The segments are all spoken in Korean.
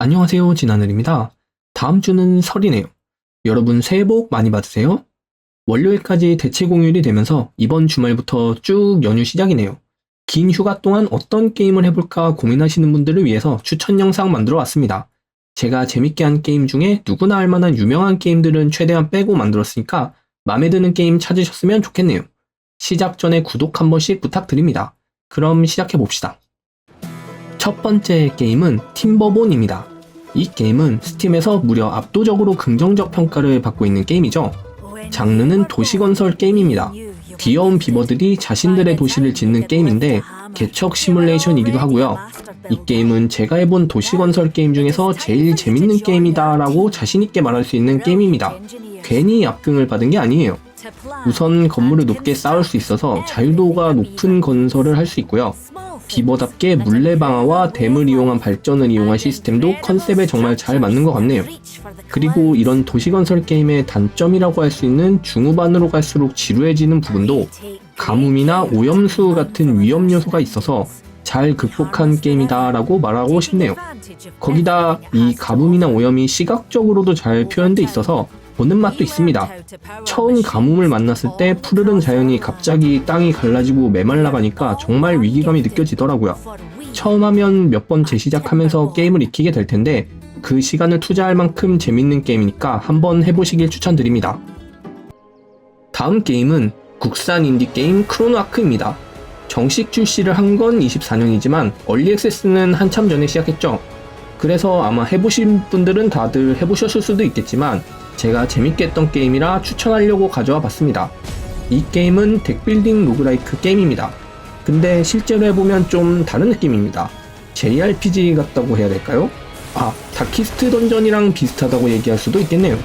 안녕하세요. 진하늘입니다. 다음 주는 설이네요. 여러분 새해 복 많이 받으세요. 월요일까지 대체 공휴일이 되면서 이번 주말부터 쭉 연휴 시작이네요. 긴 휴가 동안 어떤 게임을 해볼까 고민하시는 분들을 위해서 추천 영상 만들어 왔습니다. 제가 재밌게 한 게임 중에 누구나 할 만한 유명한 게임들은 최대한 빼고 만들었으니까 마음에 드는 게임 찾으셨으면 좋겠네요. 시작 전에 구독 한 번씩 부탁드립니다. 그럼 시작해 봅시다. 첫 번째 게임은 팀버본입니다. 이 게임은 스팀에서 무려 압도적으로 긍정적 평가를 받고 있는 게임이죠. 장르는 도시건설 게임입니다. 귀여운 비버들이 자신들의 도시를 짓는 게임인데 개척 시뮬레이션이기도 하고요. 이 게임은 제가 해본 도시건설 게임 중에서 제일 재밌는 게임이다 라고 자신있게 말할 수 있는 게임입니다. 괜히 압승을 받은 게 아니에요. 우선 건물을 높게 쌓을 수 있어서 자유도가 높은 건설을 할 수 있고요. 비버답게 물레 방아와 댐을 이용한 발전을 이용한 시스템도 컨셉에 정말 잘 맞는 것 같네요. 그리고 이런 도시건설 게임의 단점이라고 할 수 있는 중후반으로 갈수록 지루해지는 부분도 가뭄이나 오염수 같은 위험 요소가 있어서 잘 극복한 게임이다라고 말하고 싶네요. 거기다 이 가뭄이나 오염이 시각적으로도 잘 표현돼 있어서 보는 맛도 있습니다. 처음 가뭄을 만났을 때 푸르른 자연이 갑자기 땅이 갈라지고 메말라가니까 정말 위기감이 느껴지더라고요. 처음 하면 몇 번 재시작하면서 게임을 익히게 될 텐데 그 시간을 투자할 만큼 재밌는 게임이니까 한번 해보시길 추천드립니다. 다음 게임은 국산 인디 게임 크로노아크입니다. 정식 출시를 한 건 24년이지만 얼리 액세스는 한참 전에 시작했죠. 그래서 아마 해보신 분들은 다들 해보셨을 수도 있겠지만 제가 재밌게 했던 게임이라 추천하려고 가져와 봤습니다. 이 게임은 덱빌딩 로그라이크 게임입니다. 근데 실제로 해보면 좀 다른 느낌입니다. JRPG 같다고 해야 될까요? 아, 다키스트 던전이랑 비슷하다고 얘기할 수도 있겠네요.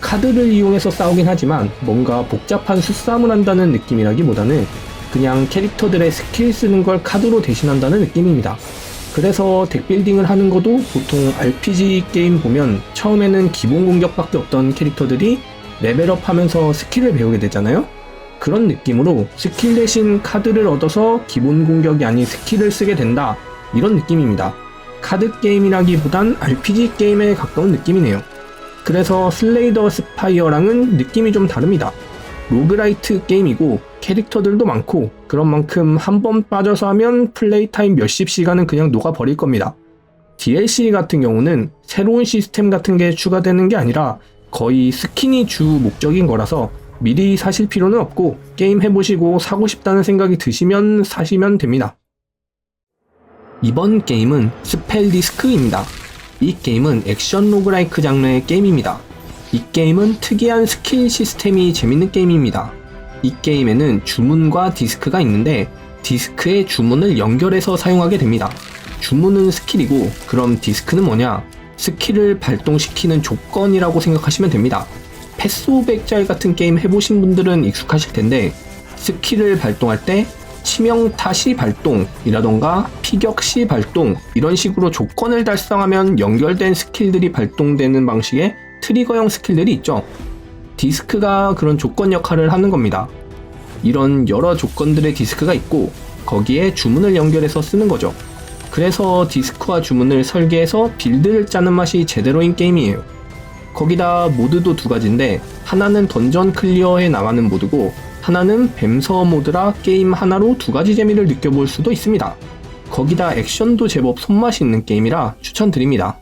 카드를 이용해서 싸우긴 하지만 뭔가 복잡한 수싸움을 한다는 느낌이라기보다는 그냥 캐릭터들의 스킬 쓰는 걸 카드로 대신한다는 느낌입니다. 그래서 덱빌딩을 하는 것도 보통 RPG 게임 보면 처음에는 기본 공격밖에 없던 캐릭터들이 레벨업 하면서 스킬을 배우게 되잖아요? 그런 느낌으로 스킬 대신 카드를 얻어서 기본 공격이 아닌 스킬을 쓰게 된다. 이런 느낌입니다. 카드 게임이라기보단 RPG 게임에 가까운 느낌이네요. 그래서 슬레이더 스파이어랑은 느낌이 좀 다릅니다. 로그라이트 게임이고 캐릭터들도 많고 그런 만큼 한 번 빠져서 하면 플레이 타임 몇십 시간은 그냥 녹아버릴 겁니다. DLC 같은 경우는 새로운 시스템 같은 게 추가되는 게 아니라 거의 스킨이 주 목적인 거라서 미리 사실 필요는 없고 게임 해보시고 사고 싶다는 생각이 드시면 사시면 됩니다. 이번 게임은 스펠 디스크입니다. 이 게임은 액션 로그라이크 장르의 게임입니다. 이 게임은 특이한 스킬 시스템이 재밌는 게임입니다. 이 게임에는 주문과 디스크가 있는데 디스크에 주문을 연결해서 사용하게 됩니다. 주문은 스킬이고 그럼 디스크는 뭐냐? 스킬을 발동시키는 조건이라고 생각하시면 됩니다. 패스 오브 엑자일 같은 게임 해보신 분들은 익숙하실 텐데 스킬을 발동할 때 치명 타 시 발동이라던가 피격 시 발동 이런 식으로 조건을 달성하면 연결된 스킬들이 발동되는 방식의 트리거형 스킬들이 있죠. 디스크가 그런 조건 역할을 하는 겁니다. 이런 여러 조건들의 디스크가 있고 거기에 주문을 연결해서 쓰는 거죠. 그래서 디스크와 주문을 설계해서 빌드를 짜는 맛이 제대로인 게임이에요. 거기다 모드도 두 가지인데 하나는 던전 클리어에 나가는 모드고 하나는 뱀서 모드라 게임 하나로 두 가지 재미를 느껴볼 수도 있습니다. 거기다 액션도 제법 손맛이 있는 게임이라 추천드립니다.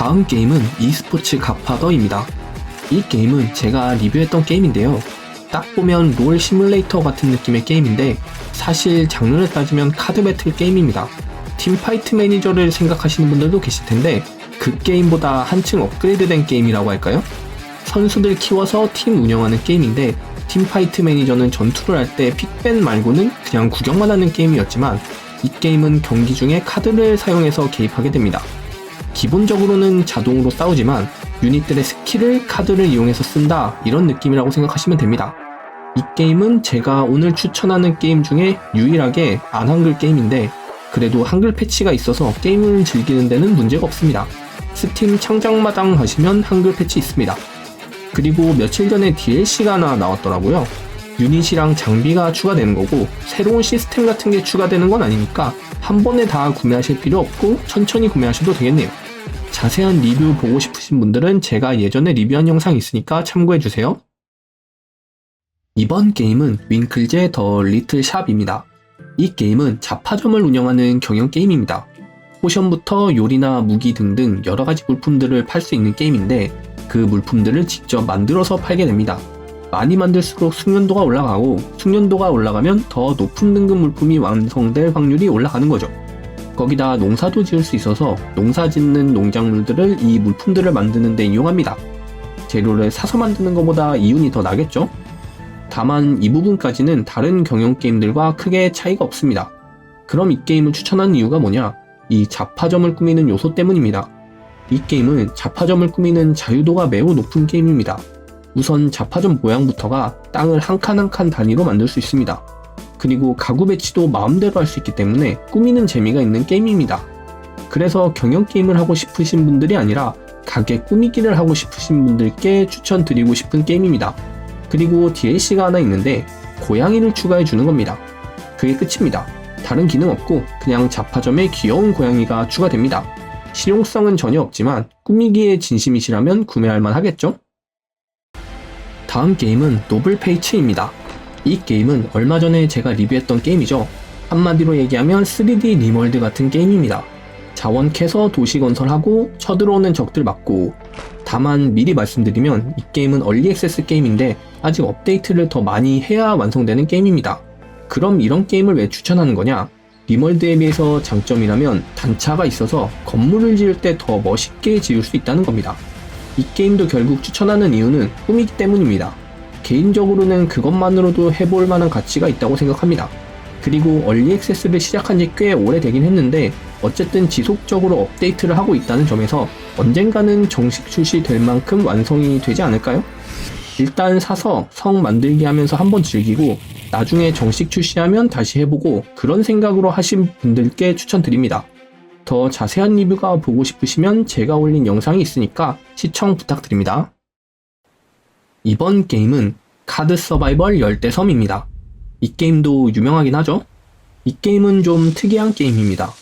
다음 게임은 e스포츠 갓파더입니다. 이 게임은 제가 리뷰했던 게임인데요. 딱 보면 롤 시뮬레이터 같은 느낌의 게임인데 사실 장르를 따지면 카드 배틀 게임입니다. 팀파이트 매니저를 생각하시는 분들도 계실 텐데 그 게임보다 한층 업그레이드된 게임이라고 할까요? 선수들 키워서 팀 운영하는 게임인데 팀파이트 매니저는 전투를 할 때 픽밴 말고는 그냥 구경만 하는 게임이었지만 이 게임은 경기 중에 카드를 사용해서 개입하게 됩니다. 기본적으로는 자동으로 싸우지만 유닛들의 스킬을 카드를 이용해서 쓴다 이런 느낌이라고 생각하시면 됩니다. 이 게임은 제가 오늘 추천하는 게임 중에 유일하게 안 한글 게임인데 그래도 한글 패치가 있어서 게임을 즐기는 데는 문제가 없습니다. 스팀 창작마당 가시면 한글 패치 있습니다. 그리고 며칠 전에 DLC가 하나 나왔더라고요. 유닛이랑 장비가 추가되는 거고 새로운 시스템 같은 게 추가되는 건 아니니까 한 번에 다 구매하실 필요 없고 천천히 구매하셔도 되겠네요. 자세한 리뷰 보고 싶으신 분들은 제가 예전에 리뷰한 영상 있으니까 참고해주세요. 이번 게임은 윙클제 더 리틀 샵입니다. 이 게임은 자파점을 운영하는 경영 게임입니다. 포션부터 요리나 무기 등등 여러 가지 물품들을 팔 수 있는 게임인데 그 물품들을 직접 만들어서 팔게 됩니다. 많이 만들수록 숙련도가 올라가고 숙련도가 올라가면 더 높은 등급 물품이 완성될 확률이 올라가는 거죠. 거기다 농사도 지을 수 있어서 농사 짓는 농작물들을 이 물품들을 만드는 데 이용합니다. 재료를 사서 만드는 것보다 이윤이 더 나겠죠? 다만 이 부분까지는 다른 경영 게임들과 크게 차이가 없습니다. 그럼 이 게임을 추천하는 이유가 뭐냐? 이 자파점을 꾸미는 요소 때문입니다. 이 게임은 자파점을 꾸미는 자유도가 매우 높은 게임입니다. 우선 자파점 모양부터가 땅을 한 칸 한 칸 단위로 만들 수 있습니다. 그리고 가구 배치도 마음대로 할 수 있기 때문에 꾸미는 재미가 있는 게임입니다. 그래서 경영 게임을 하고 싶으신 분들이 아니라 가게 꾸미기를 하고 싶으신 분들께 추천드리고 싶은 게임입니다. 그리고 DLC가 하나 있는데 고양이를 추가해 주는 겁니다. 그게 끝입니다. 다른 기능 없고 그냥 자파점에 귀여운 고양이가 추가됩니다. 실용성은 전혀 없지만 꾸미기에 진심이시라면 구매할 만 하겠죠? 다음 게임은 노블 페이츠입니다. 이 게임은 얼마 전에 제가 리뷰했던 게임이죠. 한마디로 얘기하면 3D 리멀드 같은 게임입니다. 자원 캐서 도시 건설하고 쳐들어오는 적들 맞고 다만 미리 말씀드리면 이 게임은 얼리 액세스 게임인데 아직 업데이트를 더 많이 해야 완성되는 게임입니다. 그럼 이런 게임을 왜 추천하는 거냐? 리멀드에 비해서 장점이라면 단차가 있어서 건물을 지을 때 더 멋있게 지을 수 있다는 겁니다. 이 게임도 결국 추천하는 이유는 꿈이기 때문입니다. 개인적으로는 그것만으로도 해볼 만한 가치가 있다고 생각합니다. 그리고 얼리 액세스를 시작한 지 꽤 오래되긴 했는데 어쨌든 지속적으로 업데이트를 하고 있다는 점에서 언젠가는 정식 출시될 만큼 완성이 되지 않을까요? 일단 사서 성 만들기 하면서 한번 즐기고 나중에 정식 출시하면 다시 해보고 그런 생각으로 하신 분들께 추천드립니다. 더 자세한 리뷰가 보고 싶으시면 제가 올린 영상이 있으니까 시청 부탁드립니다. 이번 게임은 카드 서바이벌 열대섬입니다. 이 게임도 유명하긴 하죠? 이 게임은 좀 특이한 게임입니다.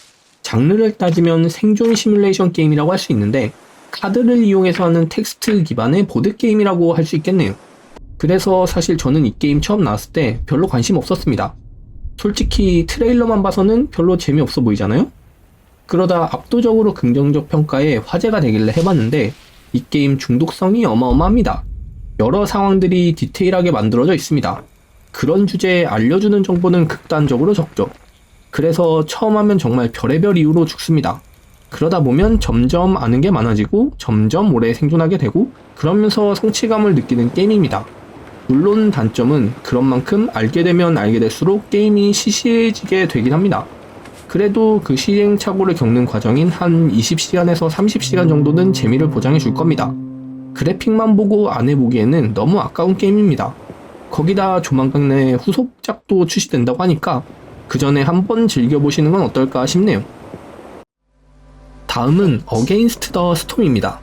장르를 따지면 생존 시뮬레이션 게임이라고 할 수 있는데 카드를 이용해서 하는 텍스트 기반의 보드게임이라고 할 수 있겠네요. 그래서 사실 저는 이 게임 처음 나왔을 때 별로 관심 없었습니다. 솔직히 트레일러만 봐서는 별로 재미없어 보이잖아요? 그러다 압도적으로 긍정적 평가에 화제가 되길래 해봤는데 이 게임 중독성이 어마어마합니다. 여러 상황들이 디테일하게 만들어져 있습니다. 그런 주제에 알려주는 정보는 극단적으로 적죠. 그래서 처음 하면 정말 별의별 이유로 죽습니다. 그러다 보면 점점 아는 게 많아지고 점점 오래 생존하게 되고 그러면서 성취감을 느끼는 게임입니다. 물론 단점은 그런 만큼 알게 되면 알게 될수록 게임이 시시해지게 되긴 합니다. 그래도 그 시행착오를 겪는 과정인 한 20시간에서 30시간 정도는 재미를 보장해 줄 겁니다. 그래픽만 보고 안 해보기에는 너무 아까운 게임입니다. 거기다 조만간 내 후속작도 출시된다고 하니까 그 전에 한번 즐겨보시는 건 어떨까 싶네요. 다음은 어게인스트 더 스톰입니다.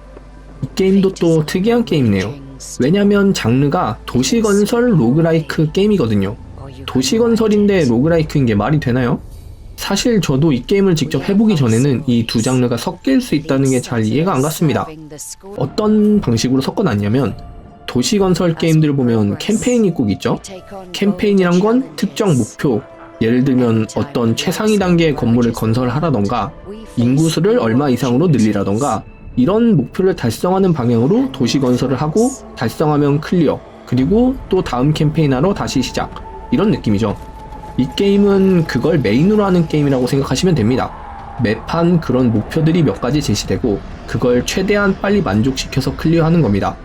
이 게임도 또 특이한 게임이네요. 왜냐면 장르가 도시건설 로그라이크 게임이거든요. 도시건설인데 로그라이크인 게 말이 되나요? 사실 저도 이 게임을 직접 해보기 전에는 이 두 장르가 섞일 수 있다는 게 잘 이해가 안 갔습니다. 어떤 방식으로 섞어놨냐면 도시 건설 게임들 보면 캠페인이 꼭 있죠? 캠페인이란 건 특정 목표, 예를 들면 어떤 최상위 단계의 건물을 건설하라던가 인구수를 얼마 이상으로 늘리라던가 이런 목표를 달성하는 방향으로 도시 건설을 하고 달성하면 클리어 그리고 또 다음 캠페인 하러 다시 시작 이런 느낌이죠 이 게임은 그걸 메인으로 하는 게임이라고 생각하시면 됩니다 매판 그런 목표들이 몇 가지 제시되고 그걸 최대한 빨리 만족시켜서 클리어하는 겁니다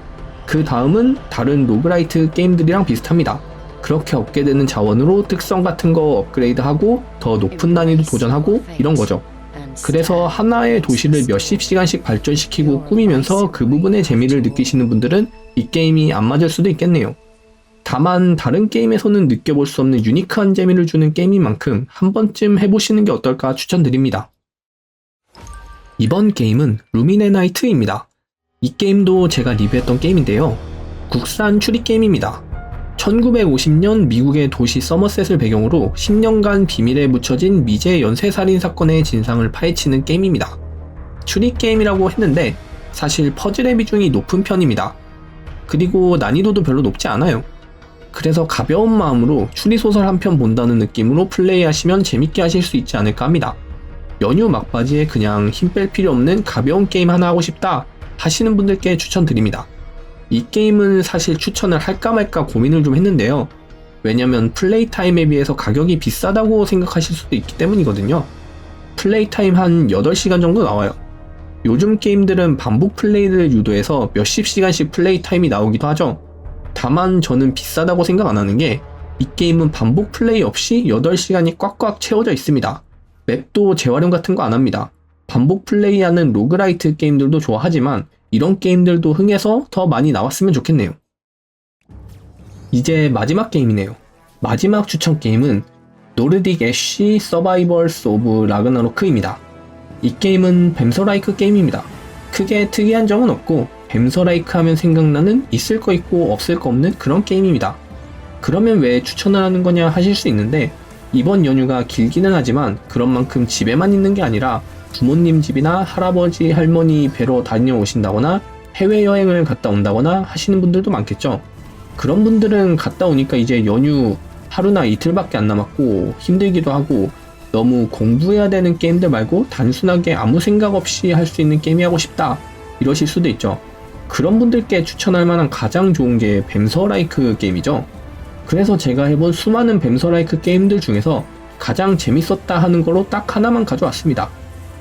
그 다음은 다른 로그라이트 게임들이랑 비슷합니다 그렇게 얻게 되는 자원으로 특성 같은 거 업그레이드하고 더 높은 난이도 도전하고 이런 거죠. 그래서 하나의 도시를 몇십 시간씩 발전시키고 꾸미면서 그 부분의 재미를 느끼시는 분들은 이 게임이 안 맞을 수도 있겠네요. 다만 다른 게임에서는 느껴볼 수 없는 유니크한 재미를 주는 게임인 만큼 한 번쯤 해보시는 게 어떨까 추천드립니다. 이번 게임은 루미네 나이트입니다. 이 게임도 제가 리뷰했던 게임인데요. 국산 추리 게임입니다. 1950년 미국의 도시 서머셋을 배경으로 10년간 비밀에 묻혀진 미제 연쇄살인 사건의 진상을 파헤치는 게임입니다. 추리 게임이라고 했는데 사실 퍼즐의 비중이 높은 편입니다. 그리고 난이도도 별로 높지 않아요. 그래서 가벼운 마음으로 추리소설 한 편 본다는 느낌으로 플레이하시면 재밌게 하실 수 있지 않을까 합니다. 연휴 막바지에 그냥 힘 뺄 필요 없는 가벼운 게임 하나 하고 싶다 하시는 분들께 추천드립니다. 이 게임은 사실 추천을 할까 말까 고민을 좀 했는데요. 왜냐면 플레이 타임에 비해서 가격이 비싸다고 생각하실 수도 있기 때문이거든요. 플레이 타임 한 8시간 정도 나와요. 요즘 게임들은 반복 플레이를 유도해서 몇십 시간씩 플레이 타임이 나오기도 하죠. 다만 저는 비싸다고 생각 안 하는 게 이 게임은 반복 플레이 없이 8시간이 꽉꽉 채워져 있습니다. 맵도 재활용 같은 거 안 합니다. 반복 플레이하는 로그라이트 게임들도 좋아하지만 이런 게임들도 흥해서 더 많이 나왔으면 좋겠네요. 이제 마지막 게임이네요. 마지막 추천 게임은 노르딕 애쉬 서바이벌스 오브 라그나로크입니다. 이 게임은 뱀서라이크 게임입니다. 크게 특이한 점은 없고 뱀서라이크 하면 생각나는 있을 거 있고 없을 거 없는 그런 게임입니다. 그러면 왜 추천을 하는 거냐 하실 수 있는데 이번 연휴가 길기는 하지만 그런 만큼 집에만 있는 게 아니라 부모님 집이나 할아버지 할머니 뵈러 다녀오신다거나 해외여행을 갔다 온다거나 하시는 분들도 많겠죠. 그런 분들은 갔다 오니까 이제 연휴 하루나 이틀밖에 안 남았고 힘들기도 하고 너무 공부해야 되는 게임들 말고 단순하게 아무 생각 없이 할 수 있는 게임이 하고 싶다 이러실 수도 있죠. 그런 분들께 추천할 만한 가장 좋은 게 뱀서라이크 게임이죠. 그래서 제가 해본 수많은 뱀서라이크 게임들 중에서 가장 재밌었다 하는 거로 딱 하나만 가져왔습니다.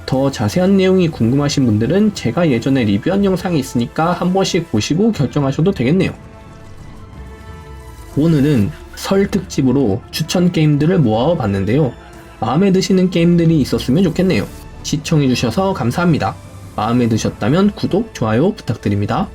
더 자세한 내용이 궁금하신 분들은 제가 예전에 리뷰한 영상이 있으니까 한 번씩 보시고 결정하셔도 되겠네요. 오늘은 설 특집으로 추천 게임들을 모아 봤는데요. 마음에 드시는 게임들이 있었으면 좋겠네요. 시청해주셔서 감사합니다. 마음에 드셨다면 구독, 좋아요 부탁드립니다.